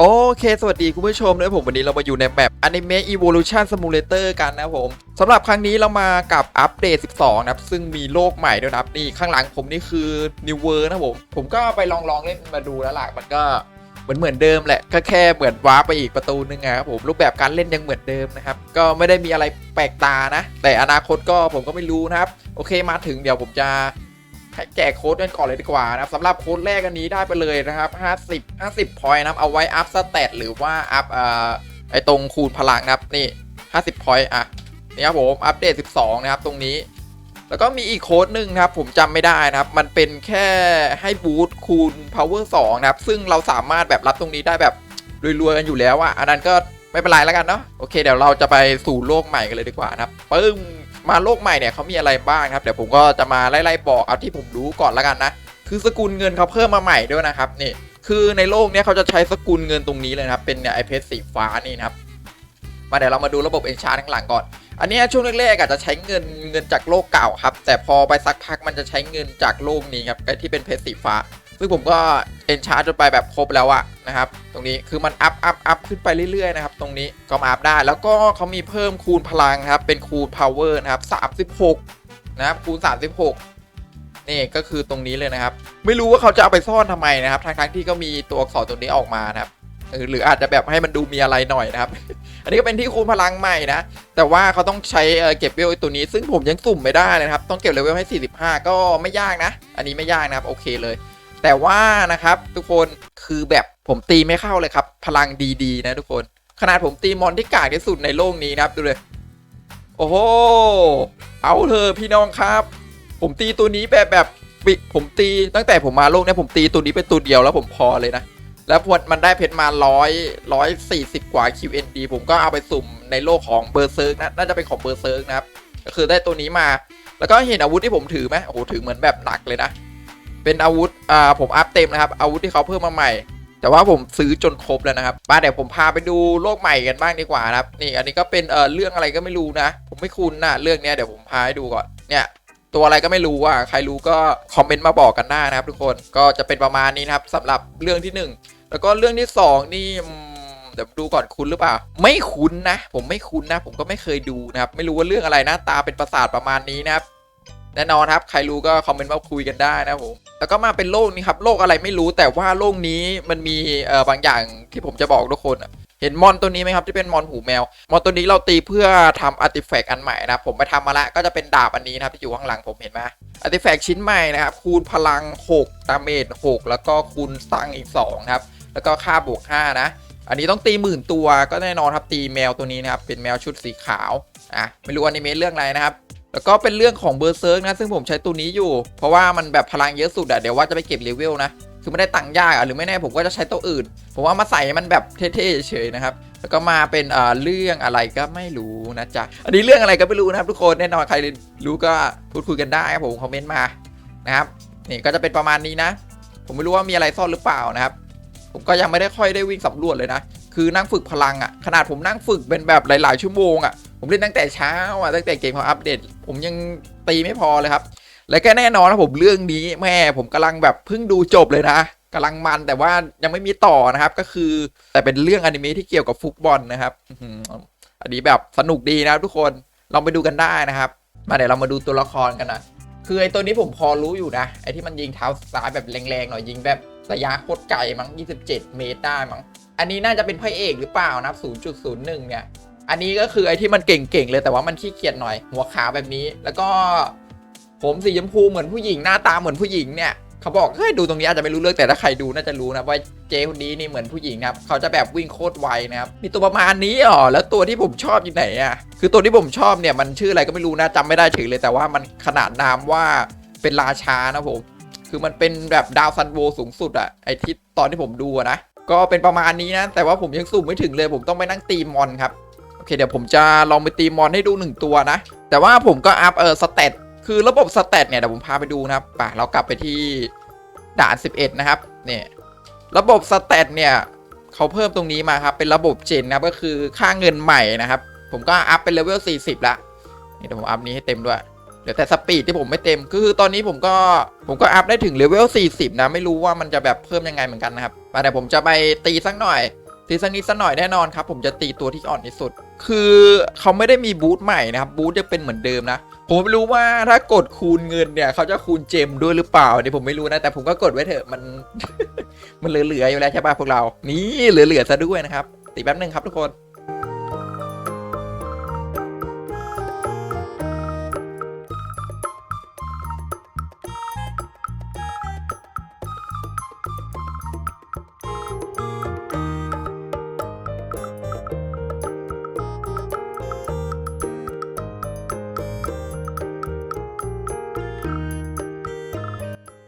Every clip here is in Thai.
โอเค สวัสดีคุณผู้ชมนะผมวันนี้เรามาอยู่ในแมป Anime Evolution Simulator กันนะครับผมสำหรับครั้งนี้เรามากับอัปเดต 12 นะครับ ซึ่งมีโลกใหม่ด้วยนะครับ นี่ข้างหลังผมนี่คือ New World นะครับผม ผมก็ไปลองลองๆเล่นมาดูแล้วล่ะ มันก็เหมือนเหมือนเดิมแหละ ก็แค่เหมือนว้าไปอีกประตูนึงนะครับผม รูปแบบการเล่นยังเหมือนเดิมนะครับ ก็ไม่ได้มีอะไรแปลกตานะ แต่อนาคตก็ผมก็ไม่รู้นะครับ โอเคมาถึงเดี๋ยวผมจะ แจกโค้ดกันก่อนเลยดีกว่านะครับสำหรับโค้ดแรกอันนี้ได้ไปเลยนะครับ 50 50พอยต์นะครับเอาไว้อัพสเตตหรือว่าอัพเอ่อไอตรงคูณพลังนะครับนี่ 50พอยต์อะนี่ครับผมอัปเดต 12 นะครับตรงนี้ แล้วก็มีอีกโค้ดหนึ่งนะครับ ผมจำไม่ได้นะครับ มันเป็นแค่ให้บูตคูณ power 2 นะครับ ซึ่งเราสามารถแบบรับตรงนี้ได้แบบรวยๆกันอยู่แล้วอะอันนั้นก็ไม่เป็นไรแล้วกันเนาะโอเคเดี๋ยวเราจะไปสู่โลกใหม่กันเลยดีกว่านะครับปึ้ง มาโลกใหม่เนี่ยเขามีอะไรบ้างครับเดี๋ยวผมก็จะมาไล่ๆบอกเอาที่ผมรู้ก่อนละกันนะ คือสกุลเงินเขาเพิ่มมาใหม่ด้วยนะครับนี่คือในโลกเนี้ยเขาจะใช้สกุลเงินตรงนี้เลยนะครับเป็นเนี่ยไอเพชรสีฟ้านี่นะครับมาเดี๋ยวเรามาดูระบบเอ็นชาร์ข้างหลังก่อน อันนี้ช่วงแรกๆอาจจะใช้เงินเงินจากโลกเก่าครับ แต่พอไปสักพักมันจะใช้เงินจากโลกนี้ครับไอที่เป็นเพชรสีฟ้า ซึ่งผมก็ เอนชาร์จนไปแบบครบแล้วอะนะครับตรงนี้คือมันอัพอัพอัพขึ้นไปเรื่อยๆนะครับตรงนี้ก็มาอัพได้แล้วก็เขามีเพิ่มคูณพลังครับเป็นคูณ power นะครับ 36 นะครับคูณ 36 นี่ก็คือตรงนี้เลยนะครับ ไม่รู้ว่าเขาจะเอาไปซ่อนทำไมนะครับทั้งๆที่ก็มีตัวอักษรตรงนี้ออกมานะครับหรืออาจจะแบบให้มันดูมีอะไรหน่อยนะครับ อันนี้ก็เป็นที่คูณพลังใหม่นะ แต่ว่าเขาต้องใช้เเก็บเลเวลตัวนี้ ซึ่งผมยังสุ่มไม่ได้เลยนะครับ ต้องเก็บเลเวลให้ 45 ก็ไม่ยากนะ อันนี้ไม่ยากนะครับ โอเคเลย แต่ว่านะครับทุกคนคือแบบผมตีไม่เข้าเลยครับ พลังดีๆ นะทุกคน ขนาดผมตีมอนที่กากที่สุดในโลกนี้นะครับดูเลย โอ้โหเอาเถอะพี่น้องครับ ผมตีตัวนี้แบบแบบปิผมตีตั้งแต่ผมมาโลกเนี้ยผมตีตัวนี้เป็นตัวเดียวแล้วผมพอเลยนะ แล้วพอมันได้เพชรมาร้อยร้อยสี่สิบกว่า QND ผมก็เอาไปสุ่มในโลกของเบอร์เซิร์กนะน่าจะเป็นของเบอร์เซิร์กนะครับก็คือได้ตัวนี้มา แล้วก็เห็นอาวุธที่ผมถือไหมโอ้โหถือเหมือนแบบหนักเลยนะ เป็นอาวุธอ่าผมอัพเต็มนะครับอาวุธที่เขาเพิ่มมาใหม่ แต่ว่าผมซื้อจนครบแล้วนะครับมาเดี๋ยวผมพาไปดูโลกใหม่กันบ้างดีกว่านะครับนี่อันนี้ก็เป็นเอ่อเรื่องอะไรก็ไม่รู้นะ ผมไม่คุ้นนะเรื่องเนี้ยเดี๋ยวผมพาให้ดูก่อนเนี่ยตัวอะไรก็ไม่รู้อะใครรู้ก็คอมเมนต์มาบอกกันได้นะครับทุกคนก็จะเป็นประมาณนี้นะครับสำหรับเรื่องที่หนึ่งแล้วก็เรื่องที่สองนี่เดี๋ยวดูก่อนคุ้นหรือเปล่า ไม่คุ้นนะ ผมไม่คุ้นนะ ผมก็ไม่เคยดูนะครับ ไม่รู้ว่าเรื่องอะไรหน้าตาเป็นประสาทประมาณนี้นะครับ แน่นอนครับ ใครรู้ก็คอมเมนต์มาคุยกันได้นะผมแล้วก็มาเป็นโลกนี้ครับโลกอะไรไม่รู้แต่ว่าโลกนี้มันมีเอ่อบางอย่างที่ผมจะบอกทุกคนเห็นมอนตัวนี้ไหมครับที่เป็นมอนหูแมว มอนตัวนี้เราตีเพื่อทำอาร์ติแฟกต์อันใหม่นะครับผมไปทำมาแล้วก็จะเป็นดาบอันนี้นะครับที่อยู่ข้างหลังผมเห็นไหมอาร์ติแฟกต์ชิ้นใหม่นะครับคูณพลัง6ดาเมจ6แล้วก็คูณสตังอีก2ครับแล้วก็ค่าบวก5นะอันนี้ต้องตีหมื่นตัวก็แน่นอนครับตีแมวตัวนี้นะครับเป็นแมวชุดสีขาวอะไม่รู้อนิเมะเรื่องอะไรนะครับ แล้วก็เป็นเรื่องของเบอร์เซิร์กนะ ซึ่งผมใช้ตัวนี้อยู่ เพราะว่ามันแบบพลังเยอะสุดอะเดี๋ยวว่าจะไปเก็บเลเวลนะ คือไม่ได้ตังค์ยากอะหรือไม่แน่ผมก็จะใช้ตัวอื่น ผมว่ามาใส่มันแบบเท่ๆเฉยๆนะครับ แล้วก็มาเป็นเอ่อเรื่องอะไรก็ไม่รู้นะจ๊ะ อันนี้เรื่องอะไรก็ไม่รู้นะครับ ทุกคน แน่นอนใครรู้ก็พูดคุยกันได้ครับผมคอมเมนต์มานะครับนี่ก็จะเป็นประมาณนี้นะ ผมไม่รู้ว่ามีอะไรซ่อนหรือเปล่านะครับ ผมก็ยังไม่ได้ค่อยได้วิ่งสำรวจเลยนะ คือนั่งฝึกพลังอะ่ะ ขนาดผมนั่งฝึกเป็นแบบหลาย ๆ ชั่วโมงอะ่ะ ผมเล่นตั้งแต่เช้าอะตั้งแต่เกมเขาอัปเดต ผมยังตีไม่พอเลยครับ และก็แน่นอนนะผมเรื่องนี้แม่ผมกำลังแบบเพิ่งดูจบเลยนะกำลังมันแต่ว่ายังไม่มีต่อนะครับก็คือ แต่เป็นเรื่องอนิเมะที่เกี่ยวกับฟุตบอลนะครับอันนี้แบบสนุกดีนะทุกคนลองไปดูกันได้นะครับ มาเดี๋ยวเรามาดูตัวละครกันนะคือไอ้ตัวนี้ผมพอรู้อยู่นะไอ้ที่มันยิงเท้าซ้ายแบบแรงๆหน่อยยิงแบบระยะโคตรไกลมั้ง 27 เมตรได้มั้ง อันนี้น่าจะเป็นพระเอกหรือเปล่านะ0.01 เนี่ย อันนี้ก็คือไอ้ที่มันเก่งๆเลยแต่ว่ามันขี้เกียจหน่อย หัวขาวแบบนี้ แล้วก็ผมสีชมพูเหมือนผู้หญิงหน้าตาเหมือนผู้หญิงเนี่ยเขาบอกเฮ้ยดูตรงนี้อาจจะไม่รู้เรื่องแต่ถ้าใครดูน่าจะรู้นะว่าเจคนนี้นี่เหมือนผู้หญิงนะครับเขาจะแบบวิ่งโคตรไวนะครับมีตัวประมาณนี้อ๋อแล้วตัวที่ผมชอบอยู่ไหนอะคือตัวที่ผมชอบเนี่ยมันชื่ออะไรก็ไม่รู้นะจำไม่ได้ถึงเลยแต่ว่ามันขนาดนามว่าเป็นราชานะผมคือมันเป็นแบบดาวซันโวสูงสุดอะไอที่ตอนที่ผมดูนะก็เป็นประมาณนี้นะ แต่ว่าผมยังสุ่มไม่ถึงเลย ผมต้องไปนั่งตีมอนครับ เคเดี๋ยวผมจะลองไปตีมอนให้ดูหนึ่งตัวนะ แต่ว่าผมก็อัพเออสเตตคือระบบสเตตเนี่ยเดี๋ยวผมพาไปดูนะครับไป่ะเรากลับไปที่ด่าน 11 นะครับเนี่ยระบบสเตตเนี่ยเขาเพิ่มตรงนี้มาครับเป็นระบบเจนนะก็คือค่าเงินใหม่นะครับ ผมก็อัพเป็นเลเวล 40 ละนี่เดี๋ยวผมอัพนี้ให้เต็มด้วยเดี๋ยวแต่สปีดที่ผมไม่เต็มคือตอนนี้ผมก็ผมก็อัพได้ถึงเลเวล 40 นะ ไม่รู้ว่ามันจะแบบเพิ่มยังไงเหมือนกันนะครับมาเดี๋ยวผมจะไปตีสักหน่อยตีสักนิดสักหน่อยแน่นอนครับ ผมจะตีตัวที่อ่อนที่สุด คือเขาไม่ได้มีบูทใหม่นะครับบูทยังเป็นเหมือนเดิมนะผมไม่รู้ว่าถ้ากดคูณเงินเนี่ย เขาจะคูณเจมด้วยหรือเปล่าเนี่ยผมไม่รู้นะแต่ผมก็กดไว้เถอะมัน มันเหลือๆอยู่แล้วใช่ป่ะพวกเรา นี่เหลือๆซะด้วยนะครับตีแป๊บหนึงครับทุกคน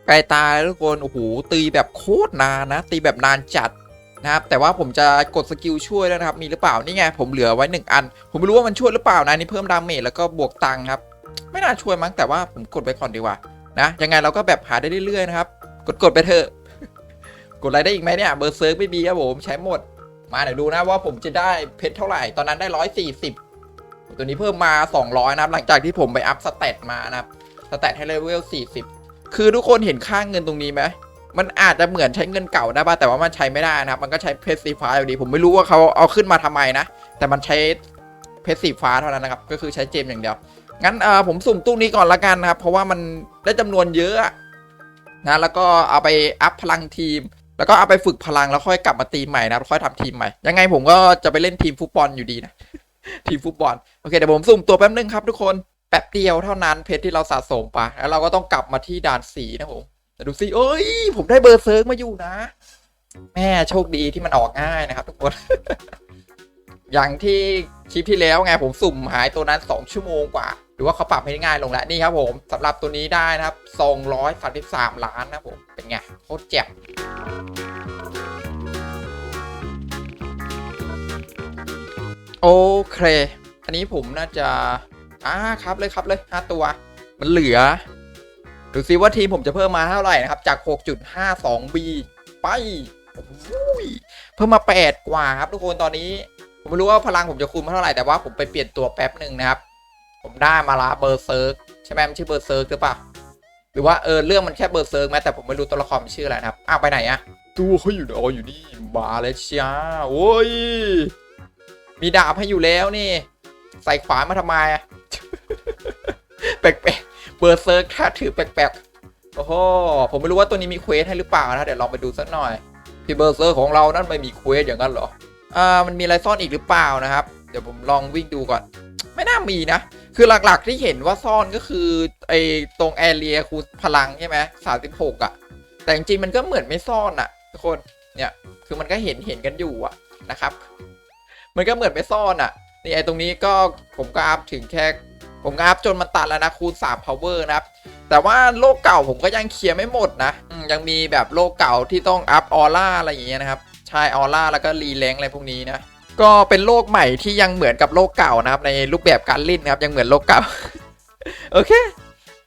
ไกลตาแล้วทุกคนโอ้โหตีแบบโคตรนานนะ ตีแบบนานจัดนะครับแต่ว่าผมจะกดสกิลช่วยแล้วนะครับ มีหรือเปล่านี่ไงผมเหลือไว้หนึ่งอัน ผมไม่รู้ว่ามันช่วยหรือเปล่านะนี่เพิ่มดาเมจแล้วก็บวกตังค์ครับ ไม่น่าช่วยมั้งแต่ว่าผมกดไปก่อนดีกว่านะยังไงเราก็แบบหาได้เรื่อยๆนะครับ กดกดไปเถอะ กดอะไรได้อีกไหมเนี่ยเบอร์เซิร์กไม่มีครับผมใช้หมด มาเดี๋ยวดูนะว่าผมจะได้เพชรเท่าไหร่ ตอนนั้นได้ร้อยสี่สิบตัวนี้เพิ่มมา 200 นะครับ หลังจากที่ผมไปอัพสเตตมานะครับสเตตให้เลเวล40 คือทุกคนเห็นค่างเงินตรงนี้ไหมมันอาจจะเหมือนใช้เงินเก่าได้ป่ะแต่ว่ามันใช้ไม่ได้นะครับ มันก็ใช้เพชรสีฟ้าอยู่ดี ผมไม่รู้ว่าเขาเอาขึ้นมาทำไมนะ แต่มันใช้เพชรสีฟ้าเท่านั้นนะครับ ก็คือใช้เจมอย่างเดียว งั้นเออผมสุ่มตู้นี้ก่อนละกันนะครับ เพราะว่ามันได้จำนวนเยอะนะ แล้วก็เอาไปอัพพลังทีม แล้วก็เอาไปฝึกพลังแล้วค่อยกลับมาตีมใหม่นะค่อยทำทีมใหม่ ยังไงผมก็จะไปเล่นทีมฟุตบอลอยู่ดีนะ ทีมฟุตบอล โอเคเดี๋ยวผมสุ่มตัวแป๊บนึงครับทุกคน แป๊บเดียวเท่านั้นเพชรที่เราสะสมไปแล้วเราก็ต้องกลับมาที่ด่านสีนะผมแต่ดูสิเอ้ย ผมได้เบอร์เซิร์กมาอยู่นะ แม่โชคดีที่มันออกง่ายนะครับ ทุกคน อย่างที่คลิปที่แล้วไงผมสุ่มหายตัวนั้น 2 ชั่วโมงกว่า หรือว่าเขาปรับให้ง่ายลงแล้วนี่ครับผมสำหรับตัวนี้ได้นะครับ233 ล้านนะผม เป็นไงโคตรแจ่มโอเค อันนี้ผมน่าจะ อ่าครับเลยครับเลย5ตัว มันเหลือ ดูซิว่าทีมผมจะเพิ่มมาเท่าไหร่นะครับ จาก 6.52B ไปโอ้โหยเพิ่มมา 8 กว่าครับทุกคนตอนนี้ ผมไม่รู้ว่าพลังผมจะคูณมาเท่าไหร่แต่ว่าผมไปเปลี่ยนตัวแป๊บหนึ่งนะครับ ผมได้มาละเบอร์เซิร์กใช่ไหมมันชื่อเบอร์เซิร์กหรือเปล่าหรือว่าเออเรื่องมันแค่เบอร์เซิร์กไหมแต่ผมไม่รู้ตัวละครมันชื่ออะไรนะครับอ้าวไปไหนอะตัวเขาอยู่อ๋ออยู่นี่มาแล้วจ้าโอ้ยมีดาบให้อยู่แล้วนี่ ใส่ขวานมาทำไมอะ แปลกๆเบอร์เซิร์กถ้าถือแปลกๆโอ้โหผมไม่รู้ว่าตัวนี้มีเควสให้หรือเปล่านะเดี๋ยวลองไปดูสักหน่อยพี่เบอร์เซิร์กของเรานั่นไม่มีเควสอย่างนั้นเหรออ่ามันมีอะไรซ่อนอีกหรือเปล่านะครับ เดี๋ยวผมลองวิ่งดูก่อน ไม่น่ามีนะ คือหลักๆที่เห็นว่าซ่อนก็คือไอ้ตรงแอเรียคูพลังใช่ไหมสามสิบหกอะ แต่จริงๆมันก็เหมือนไม่ซ่อนอะทุกคนเนี่ยคือมันก็เห็นเห็นกันอยู่อะนะครับ มันก็เหมือนไม่ซ่อนอะนี่ไอ้ตรงนี้ก็ผมก็อัพถึงแค่ ผมอัพจนมันตัดแล้วนะคูณ3 power นะครับ แต่ว่าโลกเก่าผมก็ยังเคลียร์ไม่หมดนะยังมีแบบโลกเก่าที่ต้องอัพออร่าอะไรอย่างเงี้ยนะครับใช่ออร่าแล้วก็รีแรงอะไรพวกนี้นะก็เป็นโลกใหม่ที่ยังเหมือนกับโลกเก่านะครับ ในรูปแบบการเล่นนะครับยังเหมือนโลกเก่าโอเค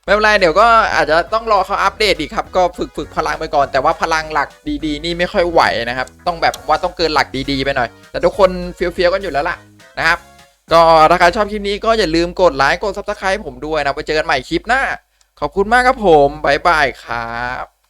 ไม่เป็นไรเดี๋ยวก็อาจจะต้องรอเขาอัปเดตอีกครับ ก็ฝึกฝึกพลังไปก่อน แต่ว่าพลังหลักดีๆ นี่ไม่ค่อยไหวนะครับ ต้องแบบว่าต้องเกินหลักดีๆ ไปหน่อย แต่ทุกคนเฟี้ยวๆกันอยู่แล้วล่ะนะครับ ก็ถ้าใครชอบคลิปนี้ก็อย่าลืมกดไลค์กด subscribe ผมด้วยนะไปเจอกันใหม่คลิปหน้า ขอบคุณมากครับผม บ๊ายบายครับ